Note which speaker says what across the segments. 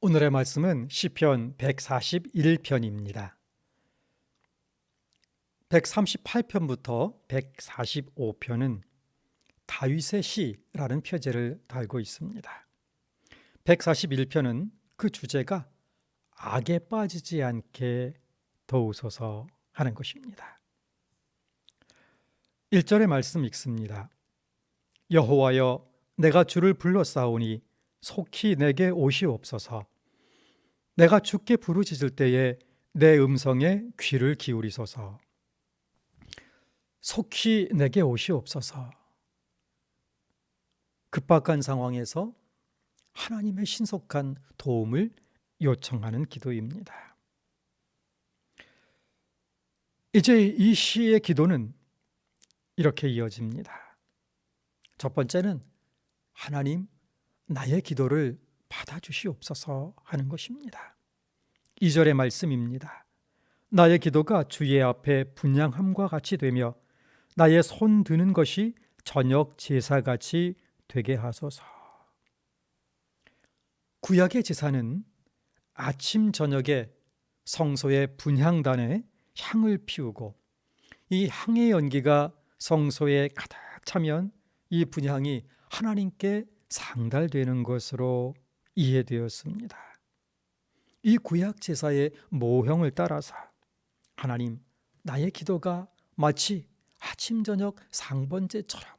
Speaker 1: 오늘의 말씀은 시편 141편입니다. 138편부터 145편은 다윗의 시라는 표제를 달고 있습니다. 141편은 그 주제가 악에 빠지지 않게 도우소서 하는 것입니다. 1절의 말씀 읽습니다. 여호와여 내가 주를 불러싸오니 속히 내게 오시옵소서. 내가 주께 부르짖을 때에 내 음성에 귀를 기울이소서. 속히 내게 오시옵소서. 급박한 상황에서 하나님의 신속한 도움을 요청하는 기도입니다. 이제 이 시의 기도는 이렇게 이어집니다. 첫 번째는 하나님 나의 기도를 받아주시옵소서 하는 것입니다. 2절의 말씀입니다. 나의 기도가 주의 앞에 분양함과 같이 되며 나의 손 드는 것이 저녁 제사같이 되게 하소서. 구약의 제사는 아침 저녁에 성소의 분향단에 향을 피우고 이 향의 연기가 성소에 가득 차면 이 분향이 하나님께 상달되는 것으로 이해되었습니다. 이 구약 제사의 모형을 따라서 하나님 나의 기도가 마치 아침 저녁 상번제처럼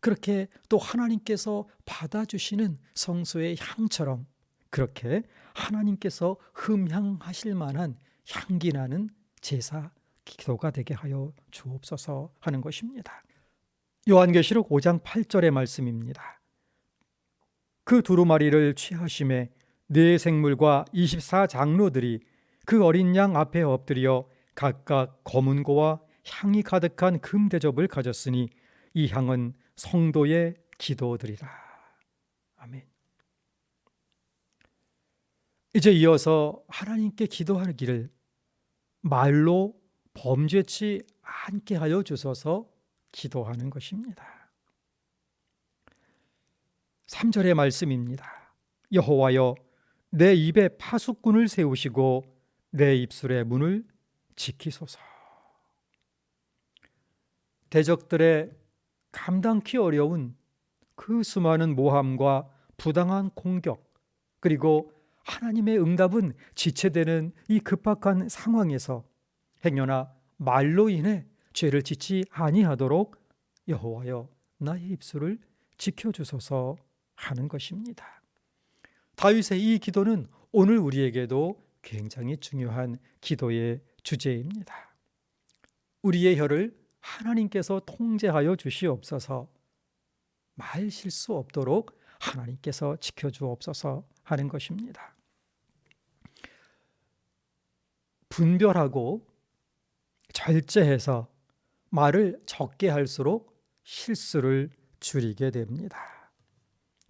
Speaker 1: 그렇게 또 하나님께서 받아주시는 성소의 향처럼 그렇게 하나님께서 흠향하실 만한 향기 나는 제사 기도가 되게 하여 주옵소서 하는 것입니다. 요한계시록 5장 8절의 말씀입니다. 그 두루마리를 취하심에 네 생물과 24장로들이 그 어린 양 앞에 엎드려 각각 검은고와 향이 가득한 금 대접을 가졌으니 이 향은 성도의 기도들이라. 아멘. 이제 이어서 하나님께 기도하기를 말로 범죄치 않게 하여 주소서 기도하는 것입니다. 3절의 말씀입니다. 여호와여 내 입에 파수꾼을 세우시고 내 입술의 문을 지키소서. 대적들의 감당키 어려운 그 수많은 모함과 부당한 공격 그리고 하나님의 응답은 지체되는 이 급박한 상황에서 행여나 말로 인해 죄를 짓지 아니하도록 여호와여 나의 입술을 지켜 주소서 하는 것입니다. 다윗의 이 기도는 오늘 우리에게도 굉장히 중요한 기도의 주제입니다. 우리의 혀를 하나님께서 통제하여 주시옵소서 말 실수 없도록 하나님께서 지켜주옵소서 하는 것입니다. 분별하고 절제해서 말을 적게 할수록 실수를 줄이게 됩니다.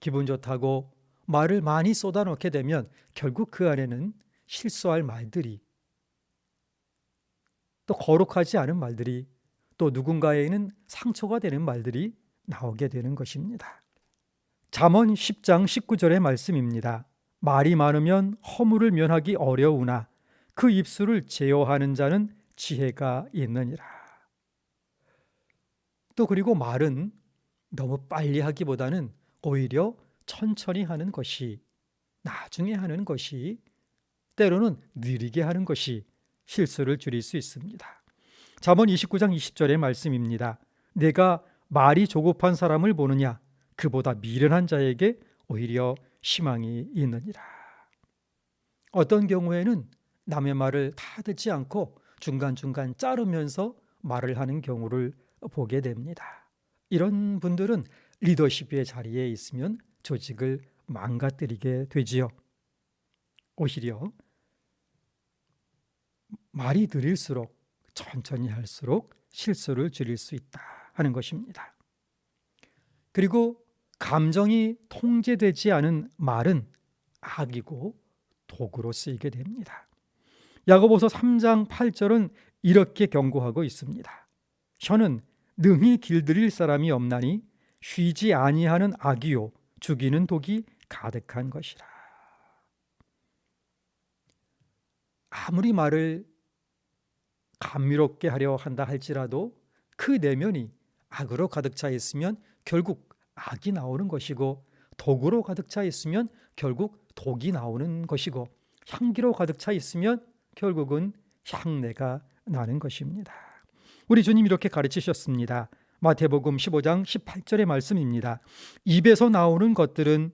Speaker 1: 기분 좋다고 말을 많이 쏟아놓게 되면 결국 그 안에는 실수할 말들이 또 거룩하지 않은 말들이 또 누군가에는 상처가 되는 말들이 나오게 되는 것입니다. 잠언 10장 19절의 말씀입니다. 말이 많으면 허물을 면하기 어려우나 그 입술을 제어하는 자는 지혜가 있느니라. 또 그리고 말은 너무 빨리 하기보다는 오히려 천천히 하는 것이 나중에 하는 것이 때로는 느리게 하는 것이 실수를 줄일 수 있습니다. 잠언 29장 20절의 말씀입니다. 내가 말이 조급한 사람을 보느냐 그보다 미련한 자에게 오히려 희망이 있느니라. 어떤 경우에는 남의 말을 다 듣지 않고 중간중간 자르면서 말을 하는 경우를 보게 됩니다. 이런 분들은 리더십의 자리에 있으면 조직을 망가뜨리게 되지요. 오히려 말이 느릴수록 천천히 할수록 실수를 줄일 수 있다 하는 것입니다. 그리고 감정이 통제되지 않은 말은 악이고 도구로 쓰이게 됩니다. 야고보서 3장 8절은 이렇게 경고하고 있습니다. 혀는 능히 길들일 사람이 없나니 쉬지 아니하는 악이요 죽이는 독이 가득한 것이라. 아무리 말을 감미롭게 하려 한다 할지라도 그 내면이 악으로 가득 차 있으면 결국 악이 나오는 것이고 독으로 가득 차 있으면 결국 독이 나오는 것이고 향기로 가득 차 있으면 결국은 향내가 나는 것입니다. 우리 주님 이렇게 가르치셨습니다. 마태복음 15장 18절의 말씀입니다. 입에서 나오는 것들은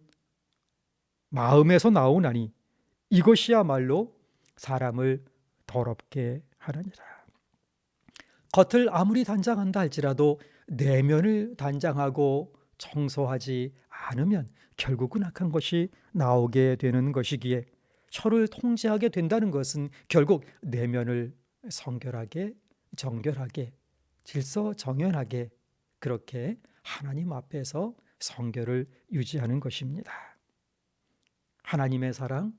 Speaker 1: 마음에서 나오나니 이것이야말로 사람을 더럽게 하느니라. 겉을 아무리 단장한다 할지라도 내면을 단장하고 청소하지 않으면 결국은 악한 것이 나오게 되는 것이기에 혀를 통제하게 된다는 것은 결국 내면을 성결하게 정결하게 질서 정연하게 그렇게 하나님 앞에서 성결을 유지하는 것입니다. 하나님의 사랑,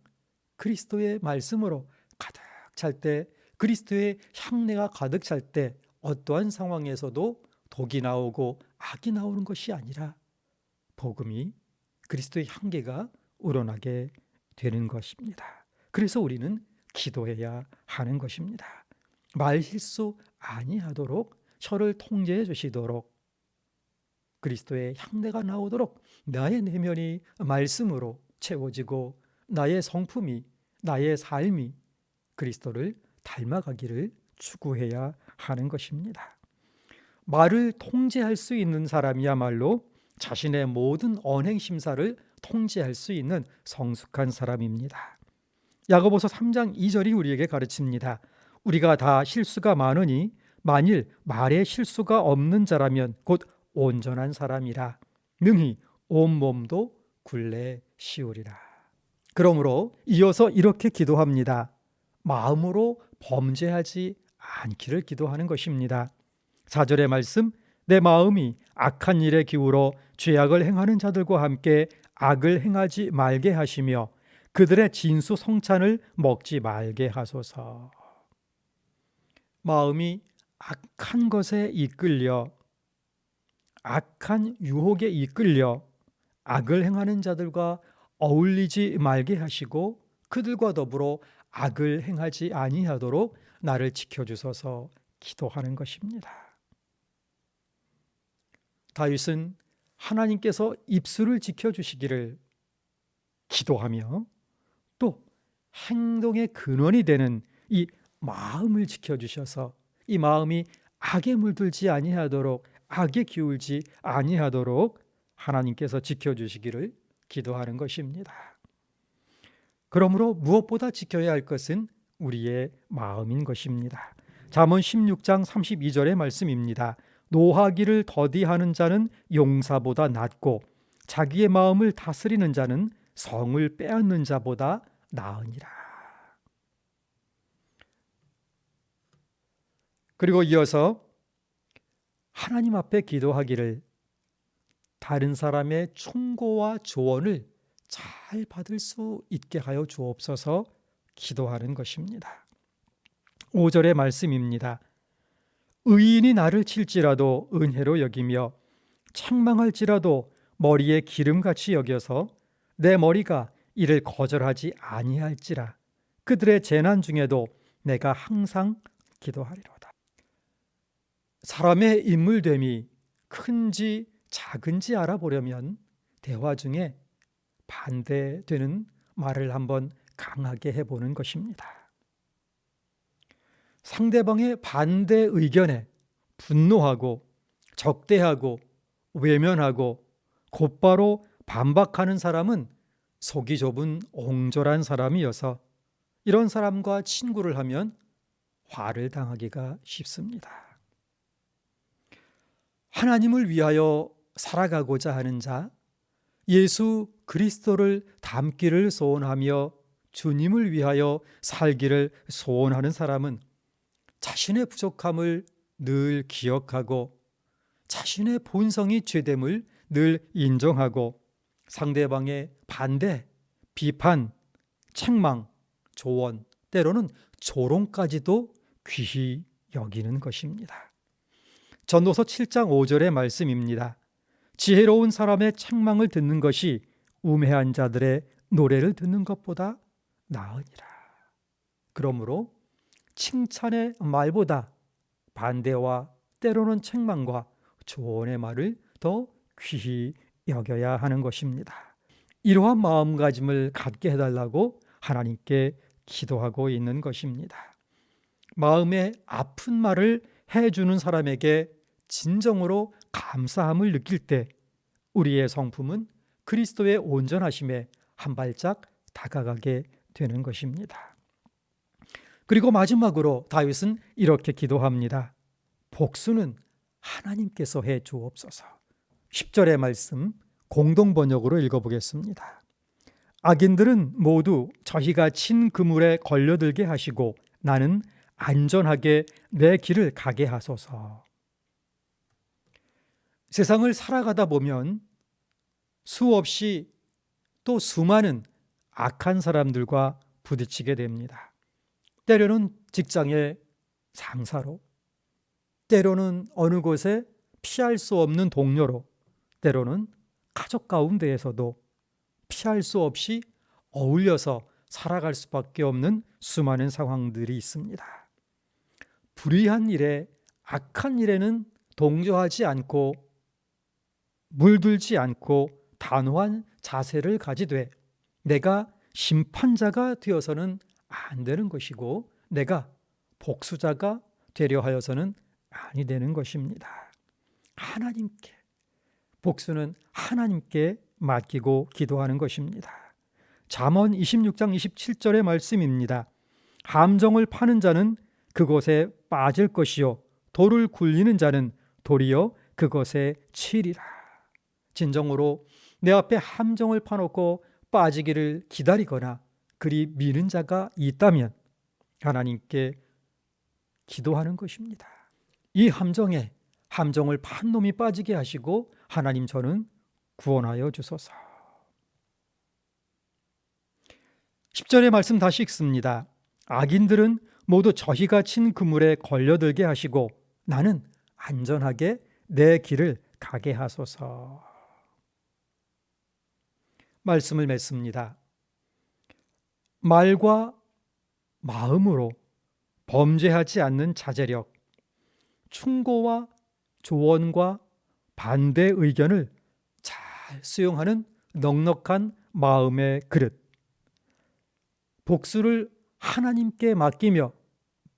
Speaker 1: 그리스도의 말씀으로 가득 찰 때, 그리스도의 향내가 가득 찰 때 어떠한 상황에서도 독이 나오고 악이 나오는 것이 아니라 복음이 그리스도의 향기가 우러나게 되는 것입니다. 그래서 우리는 기도해야 하는 것입니다. 말 실수 아니하도록 혀를 통제해 주시도록 그리스도의 향내가 나오도록 나의 내면이 말씀으로 채워지고 나의 성품이 나의 삶이 그리스도를 닮아가기를 추구해야 하는 것입니다. 말을 통제할 수 있는 사람이야말로 자신의 모든 언행 심사를 통제할 수 있는 성숙한 사람입니다. 야고보서 3장 2절이 우리에게 가르칩니다. 우리가 다 실수가 많으니 만일 말에 실수가 없는 자라면 곧 온전한 사람이라 능히 온 몸도 굴레 씌우리라. 그러므로 이어서 이렇게 기도합니다. 마음으로 범죄하지 않기를 기도하는 것입니다. 4절의 말씀 내 마음이 악한 일에 기울어 죄악을 행하는 자들과 함께 악을 행하지 말게 하시며 그들의 진수 성찬을 먹지 말게 하소서. 마음이 악한 것에 이끌려 악한 유혹에 이끌려 악을 행하는 자들과 어울리지 말게 하시고 그들과 더불어 악을 행하지 아니하도록 나를 지켜 주소서 기도하는 것입니다. 다윗은 하나님께서 입술을 지켜 주시기를 기도하며 또 행동의 근원이 되는 이 마음을 지켜 주셔서 이 마음이 악에 물들지 아니하도록 악에 기울지 아니하도록 하나님께서 지켜 주시기를 기도하는 것입니다. 그러므로 무엇보다 지켜야 할 것은 우리의 마음인 것입니다. 잠언 16장 32절의 말씀입니다. 노하기를 더디하는 자는 용사보다 낫고 자기의 마음을 다스리는 자는 성을 빼앗는 자보다 나으니라. 그리고 이어서 하나님 앞에 기도하기를 다른 사람의 충고와 조언을 잘 받을 수 있게 하여 주옵소서 기도하는 것입니다. 5절의 말씀입니다. 의인이 나를 칠지라도 은혜로 여기며 책망할지라도 머리에 기름같이 여겨서 내 머리가 이를 거절하지 아니할지라 그들의 재난 중에도 내가 항상 기도하리로다. 사람의 인물됨이 큰지 작은지 알아보려면 대화 중에 반대되는 말을 한번 강하게 해보는 것입니다. 상대방의 반대 의견에 분노하고 적대하고 외면하고 곧바로 반박하는 사람은 속이 좁은 옹졸한 사람이어서 이런 사람과 친구를 하면 화를 당하기가 쉽습니다. 하나님을 위하여 살아가고자 하는 자, 예수 그리스도를 닮기를 소원하며 주님을 위하여 살기를 소원하는 사람은 자신의 부족함을 늘 기억하고 자신의 본성이 죄됨을 늘 인정하고 상대방의 반대, 비판, 책망, 조언, 때로는 조롱까지도 귀히 여기는 것입니다. 전도서 7장 5절의 말씀입니다. 지혜로운 사람의 책망을 듣는 것이 우매한 자들의 노래를 듣는 것보다 나으니라. 그러므로 칭찬의 말보다 반대와 때로는 책망과 조언의 말을 더 귀히 여겨야 하는 것입니다. 이러한 마음가짐을 갖게 해달라고 하나님께 기도하고 있는 것입니다. 마음에 아픈 말을 해주는 사람에게 진정으로 감사함을 느낄 때 우리의 성품은 그리스도의 온전하심에 한 발짝 다가가게 되는 것입니다. 그리고 마지막으로 다윗은 이렇게 기도합니다. 복수는 하나님께서 해 주옵소서. 10절의 말씀 공동 번역으로 읽어보겠습니다. 악인들은 모두 저희가 친 그물에 걸려들게 하시고 나는 안전하게 내 길을 가게 하소서. 세상을 살아가다 보면 수없이 또 수많은 악한 사람들과 부딪히게 됩니다. 때로는 직장의 상사로, 때로는 어느 곳에 피할 수 없는 동료로, 때로는 가족 가운데에서도 피할 수 없이 어울려서 살아갈 수밖에 없는 수많은 상황들이 있습니다. 불의한 일에 악한 일에는 동조하지 않고 물들지 않고 단호한 자세를 가지되 내가 심판자가 되어서는 안 되는 것이고 내가 복수자가 되려 하여서는 아니 되는 것입니다. 하나님께 복수는 하나님께 맡기고 기도하는 것입니다. 잠언 26장 27절의 말씀입니다. 함정을 파는 자는 그곳에 빠질 것이요 돌을 굴리는 자는 도리어 그것에 치리라. 진정으로 내 앞에 함정을 파놓고 빠지기를 기다리거나 그리 미는 자가 있다면 하나님께 기도하는 것입니다. 이 함정에 함정을 판 놈이 빠지게 하시고 하나님 저는 구원하여 주소서. 10절의 말씀 다시 읽습니다. 악인들은 모두 저희가 친 그물에 걸려들게 하시고 나는 안전하게 내 길을 가게 하소서. 말씀을 맺습니다. 말과 마음으로 범죄하지 않는 자제력, 충고와 조언과 반대 의견을 잘 수용하는 넉넉한 마음의 그릇. 복수를 하나님께 맡기며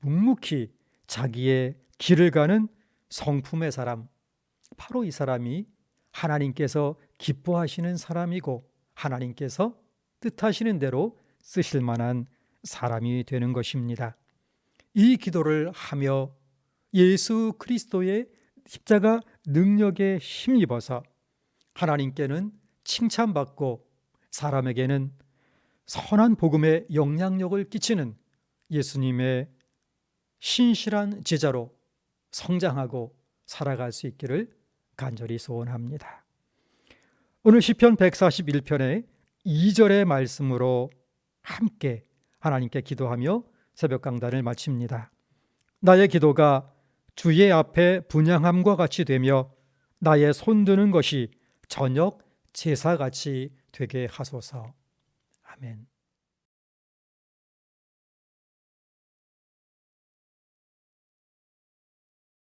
Speaker 1: 묵묵히 자기의 길을 가는 성품의 사람. 바로 이 사람이 하나님께서 기뻐하시는 사람이고 하나님께서 뜻하시는 대로 쓰실 만한 사람이 되는 것입니다. 이 기도를 하며 예수 그리스도의 십자가 능력에 힘입어서 하나님께는 칭찬받고 사람에게는 선한 복음의 영향력을 끼치는 예수님의 신실한 제자로 성장하고 살아갈 수 있기를 간절히 소원합니다. 오늘 시편 141편의 2절의 말씀으로 함께 하나님께 기도하며 새벽 강단을 마칩니다. 나의 기도가 주의 앞에 분양함과 같이 되며 나의 손드는 것이 저녁 제사같이 되게 하소서. 아멘.